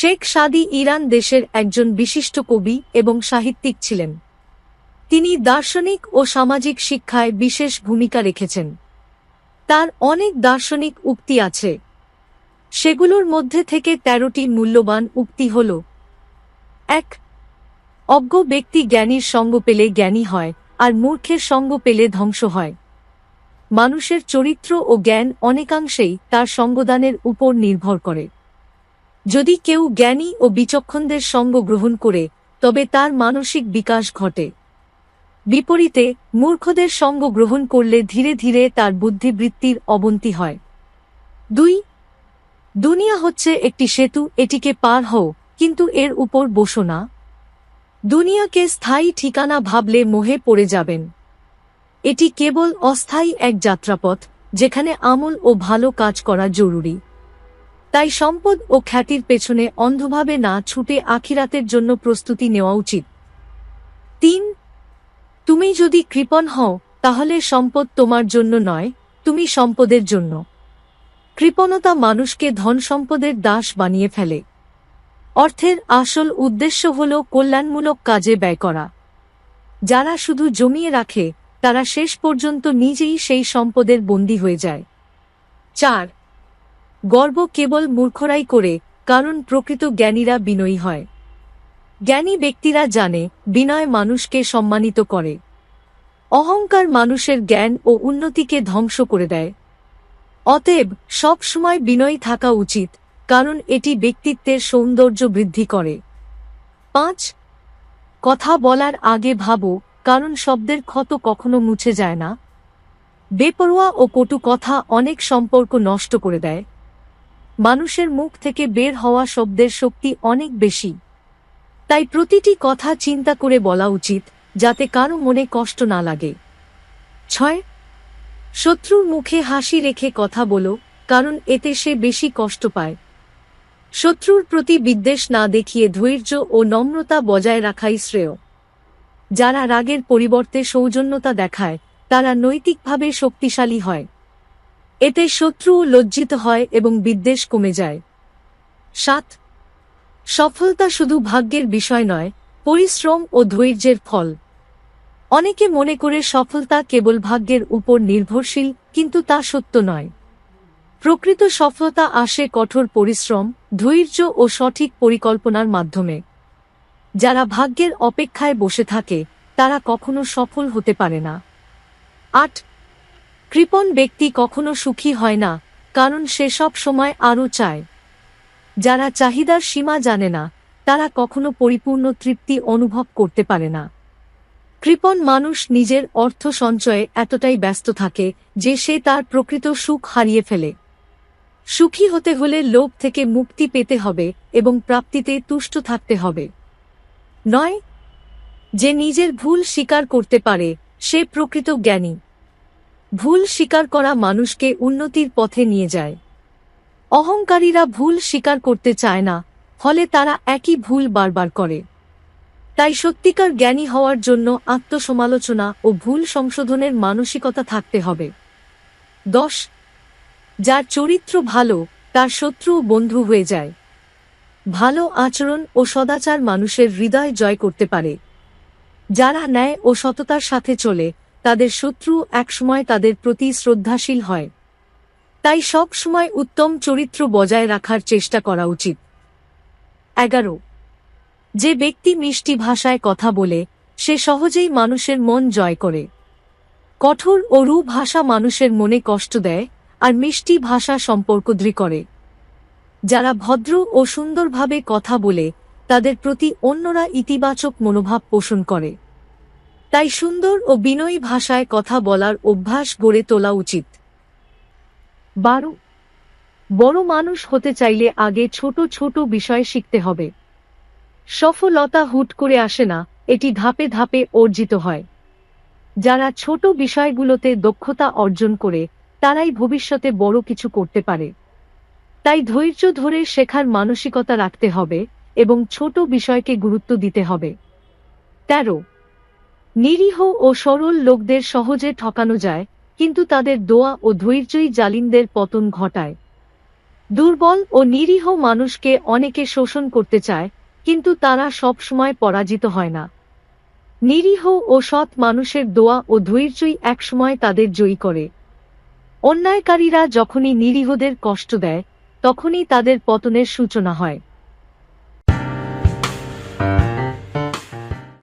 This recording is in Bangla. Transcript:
শেখ সাদি ইরান দেশের একজন বিশিষ্ট কবি এবং সাহিত্যিক ছিলেন। তিনি দার্শনিক ও সামাজিক শিক্ষায় বিশেষ ভূমিকা রেখেছেন। তার অনেক দার্শনিক উক্তি আছে। সেগুলোর মধ্যে থেকে তেরোটি মূল্যবান উক্তি হল, এক, অজ্ঞ ব্যক্তি জ্ঞানীর সঙ্গ পেলে জ্ঞানী হয় আর মূর্খের সঙ্গ পেলে ধ্বংস হয়। মানুষের চরিত্র ও জ্ঞান অনেকাংশেই তার সঙ্গদানের উপর নির্ভর করে। যদি কেউ জ্ঞানী ও বিচক্ষণদের সঙ্গ গ্রহণ করে, তবে তার মানসিক বিকাশ ঘটে। বিপরীতে, মূর্খদের সঙ্গ গ্রহণ করলে ধীরে ধীরে তার বুদ্ধিবৃত্তির অবন্তি হয়। দুই, দুনিয়া হচ্ছে একটি সেতু, এটিকে পার হও, কিন্তু এর উপর বসো না। দুনিয়াকে স্থায়ী ঠিকানা ভাবলে মোহে পড়ে যাবেন। এটি কেবল অস্থায়ী এক যাত্রাপথ, যেখানে আমল ও ভালো কাজ করা জরুরি। তাই সম্পদ ও খ্যাতির পেছনে অন্ধভাবে না ছুটে আখিরাতের জন্য প্রস্তুতি নেওয়া উচিত। তিন, তুমি যদি কৃপণ হও, তাহলে সম্পদ তোমার জন্য নয়, তুমি সম্পদের জন্য। কৃপণতা মানুষকে ধন সম্পদের দাস বানিয়ে ফেলে। অর্থের আসল উদ্দেশ্য হল কল্যাণমূলক কাজে ব্যয় করা। যারা শুধু জমিয়ে রাখে, তারা শেষ পর্যন্ত নিজেই সেই সম্পদের বন্দী হয়ে যায়। চার গর্ব কেবল মূর্খরাই করে, কারণ প্রকৃত জ্ঞানীরা বিনয়ী হয়। জ্ঞানী ব্যক্তিরা জানে, বিনয় মানুষকে সম্মানিত করে। অহংকার মানুষের জ্ঞান ও উন্নতিকে ধ্বংস করে দেয়। অতএব, সব সময় বিনয়ী থাকা উচিত, কারণ এটি ব্যক্তিত্বের সৌন্দর্য বৃদ্ধি করে। পাঁচ, কথা বলার আগে ভাবো, কারণ শব্দের ক্ষত কখনো মুছে যায় না। বেপরোয়া ও কটু কথা অনেক সম্পর্ক নষ্ট করে দেয়। মানুষের মুখ থেকে বের হওয়া শব্দের শক্তি অনেক বেশি। তাই প্রতিটি কথা চিন্তা করে বলা উচিত, যাতে কারও মনে কষ্ট না লাগে। ছয়, শত্রুর মুখে হাসি রেখে কথা বলো, কারণ এতে সে বেশি কষ্ট পায়। শত্রুর প্রতি বিদ্বেষ না দেখিয়ে ধৈর্য ও নম্রতা বজায় রাখাই শ্রেয়। যারা রাগের পরিবর্তে সৌজন্যতা দেখায়, তারা নৈতিকভাবে শক্তিশালী হয়। এতে শত্রুও লজ্জিত হয় এবং বিদ্বেষ কমে যায়। সাত, সফলতা শুধু ভাগ্যের বিষয় নয়, পরিশ্রম ও ধৈর্যের ফল। অনেকে মনে করে সফলতা কেবল ভাগ্যের উপর নির্ভরশীল, কিন্তু তা সত্য নয়। প্রকৃত সফলতা আসে কঠোর পরিশ্রম, ধৈর্য ও সঠিক পরিকল্পনার মাধ্যমে। যারা ভাগ্যের অপেক্ষায় বসে থাকে, তারা কখনো সফল হতে পারে না। আট কৃপণ ব্যক্তি কখনো সুখী হয় না, কারণ সে সব সময় আরও চায়। যারা চাহিদার সীমা জানে না, তারা কখনো পরিপূর্ণ তৃপ্তি অনুভব করতে পারে না। কৃপণ মানুষ নিজের অর্থ সঞ্চয়ে এতটাই ব্যস্ত থাকে, যে সে তার প্রকৃত সুখ হারিয়ে ফেলে। সুখী হতে হলে লোভ থেকে মুক্তি পেতে হবে এবং প্রাপ্তিতে তুষ্ট থাকতে হবে। নয়, যে নিজের ভুল স্বীকার করতে পারে, সে প্রকৃত জ্ঞানী। ভুল স্বীকার করা মানুষকে উন্নতির পথে নিয়ে যায়। অহংকারীরা ভুল স্বীকার করতে চায় না, ফলে তারা একই ভুল বারবার করে। তাই সত্যিকার জ্ঞানী হওয়ার জন্য আত্মসমালোচনা ও ভুল সংশোধনের মানসিকতা থাকতে হবে। দশ, যার চরিত্র ভালো, তার শত্রু বন্ধু হয়ে যায়। ভালো আচরণ ও সদাচার মানুষের হৃদয় জয় করতে পারে। যারা ন্যায় ও সততার সাথে চলে তাদের শত্রু একসময় তাদের প্রতি শ্রদ্ধাশীল হয়। তাই সব সময় উত্তম চরিত্র বজায় রাখার চেষ্টা করা উচিত। এগারো। যে ব্যক্তি মিষ্টি ভাষায় কথা বলে, সে সহজেই মানুষের মন জয় করে। কঠোর ও রু ভাষা মানুষের মনে কষ্ট দেয় আর মিষ্টি ভাষা সম্পর্ক দৃঢ় করে। যারা ভদ্র ও সুন্দরভাবে কথা বলে, তাদের প্রতি অন্যরা ইতিবাচক মনোভাব পোষণ করে। তাই সুন্দর ও বিনয়ী ভাষায় কথা বলার অভ্যাস গড়ে তোলা উচিত। বারো, বড় মানুষ হতে চাইলে আগে ছোট ছোট বিষয় শিখতে হবে। সফলতা হুট করে আসে না, এটি ধাপে ধাপে অর্জিত হয়। যারা ছোট বিষয়গুলোতে দক্ষতা অর্জন করে, তারাই ভবিষ্যতে বড় কিছু করতে পারে। তাই ধৈর্য ধরে শেখার মানসিকতা রাখতে হবে এবং ছোট বিষয়কে গুরুত্ব দিতে হবে। তেরো নিরীহ ও সরল লোকদের সহজে ঠকানো যায়, কিন্তু তাদের দোয়া ও ধৈর্যই জালিমদের পতন ঘটায়। দুর্বল ও নিরীহ মানুষকে অনেকে শোষণ করতে চায়, কিন্তু তারা সবসময় পরাজিত হয় না। নিরীহ ও সৎ মানুষের দোয়া ও ধৈর্যই একসময় তাদের জয়ী করে। অন্যায়কারীরা যখনই নিরীহদের কষ্ট দেয়, তখনই তাদের পতনের সূচনা হয়।